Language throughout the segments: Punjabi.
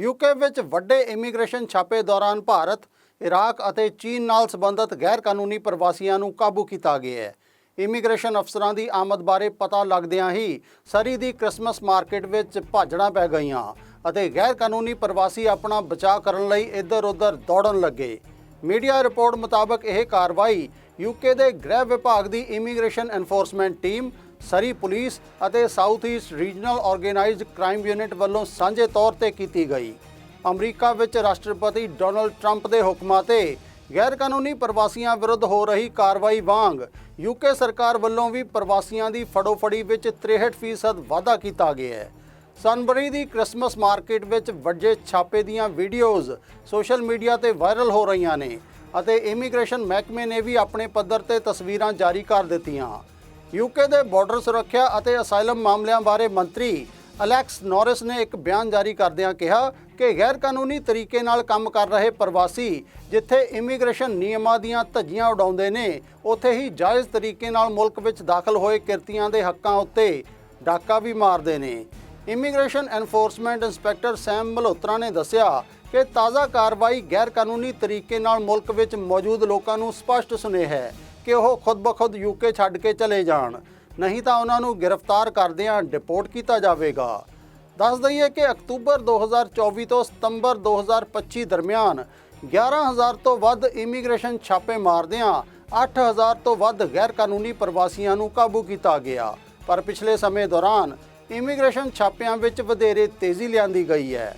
ਯੂਕੇ ਵਿੱਚ ਵੱਡੇ ਇਮੀਗ੍ਰੇਸ਼ਨ ਛਾਪੇ ਦੌਰਾਨ ਭਾਰਤ, ਇਰਾਕ ਅਤੇ ਚੀਨ ਨਾਲ ਸੰਬੰਧਿਤ ਗੈਰ ਕਾਨੂੰਨੀ ਪ੍ਰਵਾਸੀਆਂ ਨੂੰ ਕਾਬੂ ਕੀਤਾ ਗਿਆ ਹੈ। ਇਮੀਗ੍ਰੇਸ਼ਨ ਅਫਸਰਾਂ ਦੀ ਆਮਦ ਬਾਰੇ ਪਤਾ ਲੱਗਦਿਆਂ ਹੀ ਸਰੀ ਦੀ ਕ੍ਰਿਸਮਸ ਮਾਰਕੀਟ ਵਿੱਚ ਭਾਜੜਾਂ ਪੈ ਗਈਆਂ ਅਤੇ ਗੈਰ ਕਾਨੂੰਨੀ ਪ੍ਰਵਾਸੀ ਆਪਣਾ ਬਚਾਅ ਕਰਨ ਲਈ ਇੱਧਰ-ਉੱਧਰ ਦੌੜਨ ਲੱਗੇ। ਮੀਡੀਆ ਰਿਪੋਰਟ ਮੁਤਾਬਕ ਇਹ ਕਾਰਵਾਈ ਯੂਕੇ ਦੇ ਗ੍ਰਹਿ ਵਿਭਾਗ ਦੀ immigration enforcement team, Surrey police ਅਤੇ south east regional organised crime unit ਵੱਲੋਂ ਸਾਂਝੇ ਤੌਰ ਤੇ ਕੀਤੀ ਗਈ। ਅਮਰੀਕਾ ਵਿੱਚ ਰਾਸ਼ਟਰਪਤੀ ਡੋਨਲਡ ਟਰੰਪ ਦੇ ਹੁਕਮਾਂ ਤੇ ਗੈਰ ਕਾਨੂੰਨੀ ਪ੍ਰਵਾਸੀਆਂ ਵਿਰੁੱਧ ਹੋ ਰਹੀ ਕਾਰਵਾਈ ਵਾਂਗ ਯੂਕੇ ਸਰਕਾਰ ਵੱਲੋਂ ਵੀ ਪ੍ਰਵਾਸੀਆਂ ਦੀ ਫੜੋਫੜੀ ਵਿੱਚ 63% ਵਾਧਾ ਕੀਤਾ ਗਿਆ ਹੈ। ਸਨਬਰੀ ਦੀ ਕ੍ਰਿਸਮਸ ਮਾਰਕੀਟ ਵਿੱਚ ਵੱਡੇ ਛਾਪੇ ਦੀਆਂ ਵੀਡੀਓਜ਼ ਸੋਸ਼ਲ ਮੀਡੀਆ ਤੇ ਵਾਇਰਲ ਹੋ ਰਹੀਆਂ ਨੇ ਅਤੇ ਇਮੀਗ੍ਰੇਸ਼ਨ ਮਹਿਕਮੇ ਨੇ ਵੀ ਆਪਣੇ ਪੱਧਰ ਤੇ ਤਸਵੀਰਾਂ ਜਾਰੀ ਕਰ ਦਿੱਤੀਆਂ। ਯੂਕੇ ਦੇ ਬਾਰਡਰ ਸੁਰੱਖਿਆ ਅਤੇ ਅਸਾਈਲਮ ਮਾਮਲਿਆਂ ਬਾਰੇ ਮੰਤਰੀ ਅਲੈਕਸ ਨੋਰਿਸ ਨੇ ਇੱਕ ਬਿਆਨ ਜਾਰੀ ਕਰਦਿਆਂ ਕਿਹਾ ਕਿ ਗੈਰ ਕਾਨੂੰਨੀ ਤਰੀਕੇ ਨਾਲ ਕੰਮ ਕਰ ਰਹੇ ਪ੍ਰਵਾਸੀ ਜਿੱਥੇ ਇਮੀਗ੍ਰੇਸ਼ਨ ਨਿਯਮਾਂ ਦੀਆਂ ਧੱਜੀਆਂ ਉਡਾਉਂਦੇ ਨੇ, ਉੱਥੇ ਹੀ ਜਾਇਜ਼ ਤਰੀਕੇ ਨਾਲ ਮੁਲਕ ਵਿੱਚ ਦਾਖਲ ਹੋਏ ਕਿਰਤੀਆਂ ਦੇ ਹੱਕਾਂ ਉੱਤੇ ਡਾਕਾ ਵੀ ਮਾਰਦੇ ਨੇ। Immigration enforcement inspector Sam Malhotra ਨੇ ਦੱਸਿਆ ਕਿ ਤਾਜ਼ਾ ਕਾਰਵਾਈ ਗੈਰ ਕਾਨੂੰਨੀ ਤਰੀਕੇ ਨਾਲ ਮੁਲਕ ਵਿੱਚ ਮੌਜੂਦ ਲੋਕਾਂ ਨੂੰ ਸਪਸ਼ਟ ਸੁਨੇਹਾ ਹੈ ਕਿ ਉਹ ਖੁਦ-ਬਖੁਦ ਯੂਕੇ ਛੱਡ ਕੇ ਚਲੇ ਜਾਣ। ਨਹੀਂ ਤਾਂ ਉਹਨਾਂ ਨੂੰ ਗ੍ਰਿਫਤਾਰ ਕਰਦਿਆਂ ਡਿਪੋਰਟ ਕੀਤਾ ਜਾਵੇਗਾ। ਦੱਸ ਦਈਏ ਕਿ ਅਕਤੂਬਰ 2024 ਤੋਂ ਸਤੰਬਰ 2025 ਦਰਮਿਆਨ 11000 ਤੋਂ ਵੱਧ ਇਮੀਗ੍ਰੇਸ਼ਨ ਛਾਪੇ ਮਾਰਦਿਆਂ 8000 ਤੋਂ ਵੱਧ ਗੈਰ ਕਾਨੂੰਨੀ ਪ੍ਰਵਾਸੀਆਂ ਨੂੰ ਕਾਬੂ ਕੀਤਾ ਗਿਆ। ਪਰ ਪਿਛਲੇ ਸਮੇਂ ਦੌਰਾਨ ਇਮੀਗ੍ਰੇਸ਼ਨ ਛਾਪਿਆਂ ਵਿੱਚ ਵਧੇਰੇ ਤੇਜ਼ੀ ਲਿਆਂਦੀ ਗਈ ਹੈ।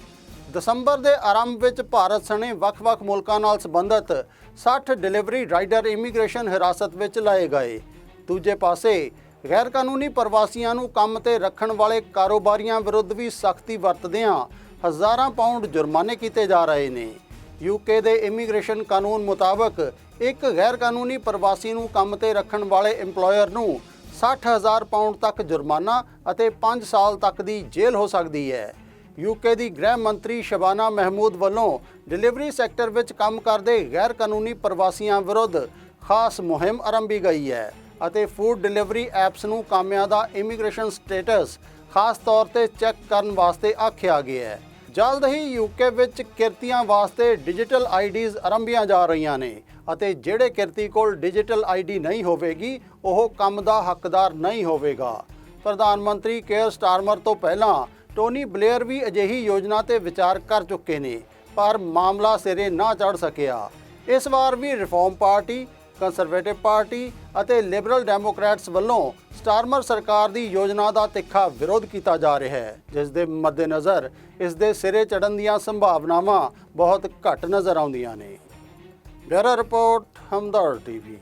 ਦਸੰਬਰ ਦੇ ਆਰੰਭ ਵਿੱਚ ਭਾਰਤ ਸਣੇ ਵੱਖ-ਵੱਖ ਮੁਲਕਾਂ ਨਾਲ ਸੰਬੰਧਿਤ 60 ਡਿਲੀਵਰੀ ਰਾਈਡਰ ਇਮੀਗ੍ਰੇਸ਼ਨ ਹਿਰਾਸਤ ਵਿੱਚ ਲਾਏ ਗਏ। ਦੂਜੇ ਪਾਸੇ ਗੈਰ ਕਾਨੂੰਨੀ ਪ੍ਰਵਾਸੀਆਂ ਨੂੰ ਕੰਮ ਤੇ ਰੱਖਣ ਵਾਲੇ ਕਾਰੋਬਾਰੀਆਂ ਵਿਰੁੱਧ ਵੀ ਸਖਤੀ ਵਰਤਦਿਆਂ ਹਜ਼ਾਰਾਂ ਪਾਉਂਡ ਜੁਰਮਾਨੇ ਕੀਤੇ ਜਾ ਰਹੇ ਨੇ। ਯੂਕੇ ਦੇ ਇਮੀਗ੍ਰੇਸ਼ਨ ਕਾਨੂੰਨ ਮੁਤਾਬਕ ਇੱਕ ਗੈਰ ਕਾਨੂੰਨੀ ਪ੍ਰਵਾਸੀ ਨੂੰ ਕੰਮ ਤੇ ਰੱਖਣ ਵਾਲੇ EMPLOYER ਨੂੰ 60000 ਪਾਉਂਡ ਤੱਕ ਜੁਰਮਾਨਾ ਅਤੇ 5 ਸਾਲ ਤੱਕ ਦੀ ਜੇਲ੍ਹ ਹੋ ਸਕਦੀ ਹੈ। ਯੂਕੇ ਦੀ ਗ੍ਰਹਿ ਮੰਤਰੀ ਸ਼ਬਾਨਾ ਮਹਿਮੂਦ ਵੱਲੋਂ ਡਿਲੀਵਰੀ ਸੈਕਟਰ ਵਿੱਚ ਕੰਮ ਕਰਦੇ ਗੈਰ ਕਾਨੂੰਨੀ ਪ੍ਰਵਾਸੀਆਂ ਵਿਰੁੱਧ ਖਾਸ ਮੁਹਿੰਮ ਆਰੰਭੀ ਗਈ ਹੈ ਅਤੇ ਫੂਡ ਡਿਲੀਵਰੀ ਐਪਸ ਨੂੰ ਕਾਮਿਆਂ ਦਾ ਇਮੀਗ੍ਰੇਸ਼ਨ ਸਟੇਟਸ ਖਾਸ ਤੌਰ ਤੇ ਚੈੱਕ ਕਰਨ ਵਾਸਤੇ ਆਖਿਆ ਗਿਆ ਹੈ। ਜਲਦ ਹੀ ਯੂਕੇ ਵਿੱਚ ਕਿਰਤੀਆਂ ਵਾਸਤੇ ਡਿਜੀਟਲ ਆਈਡੀਜ਼ ਆਰੰਭੀਆਂ ਜਾ ਰਹੀਆਂ ਨੇ ਅਤੇ ਜਿਹੜੇ ਕਿਰਤੀ ਕੋਲ ਡਿਜੀਟਲ ਆਈਡੀ ਨਹੀਂ ਹੋਵੇਗੀ, ਉਹ ਕੰਮ ਦਾ ਹੱਕਦਾਰ ਨਹੀਂ ਹੋਵੇਗਾ। ਪ੍ਰਧਾਨ ਮੰਤਰੀ ਕੇਅਰ ਸਟਾਰਮਰ ਤੋਂ ਪਹਿਲਾਂ ਟੋਨੀ ਬਲੇਅਰ ਵੀ ਅਜਿਹੀ ਯੋਜਨਾ ਤੇ ਵਿਚਾਰ ਕਰ ਚੁੱਕੇ ਨੇ, ਪਰ ਮਾਮਲਾ ਸਿਰੇ ਨਾ ਚੜ ਸਕਿਆ। ਇਸ ਵਾਰ ਵੀ ਰਿਫਾਰਮ ਪਾਰਟੀ ਕੰਸਰਵੇਟਿਵ ਪਾਰਟੀ ਅਤੇ ਲਿਬਰਲ ਡੈਮੋਕ੍ਰੈਟਸ ਵੱਲੋਂ ਸਟਾਰਮਰ ਸਰਕਾਰ ਦੀ ਯੋਜਨਾ ਦਾ ਤਿੱਖਾ ਵਿਰੋਧ ਕੀਤਾ ਜਾ ਰਿਹਾ ਹੈ, ਜਿਸ ਦੇ ਮੱਦੇਨਜ਼ਰ ਇਸ ਦੇ ਸਿਰੇ ਚੜਨ ਦੀਆਂ ਸੰਭਾਵਨਾਵਾਂ ਬਹੁਤ ਘੱਟ ਨਜ਼ਰ ਆਉਂਦੀਆਂ ਨੇ। Bureau report Hamdard TV.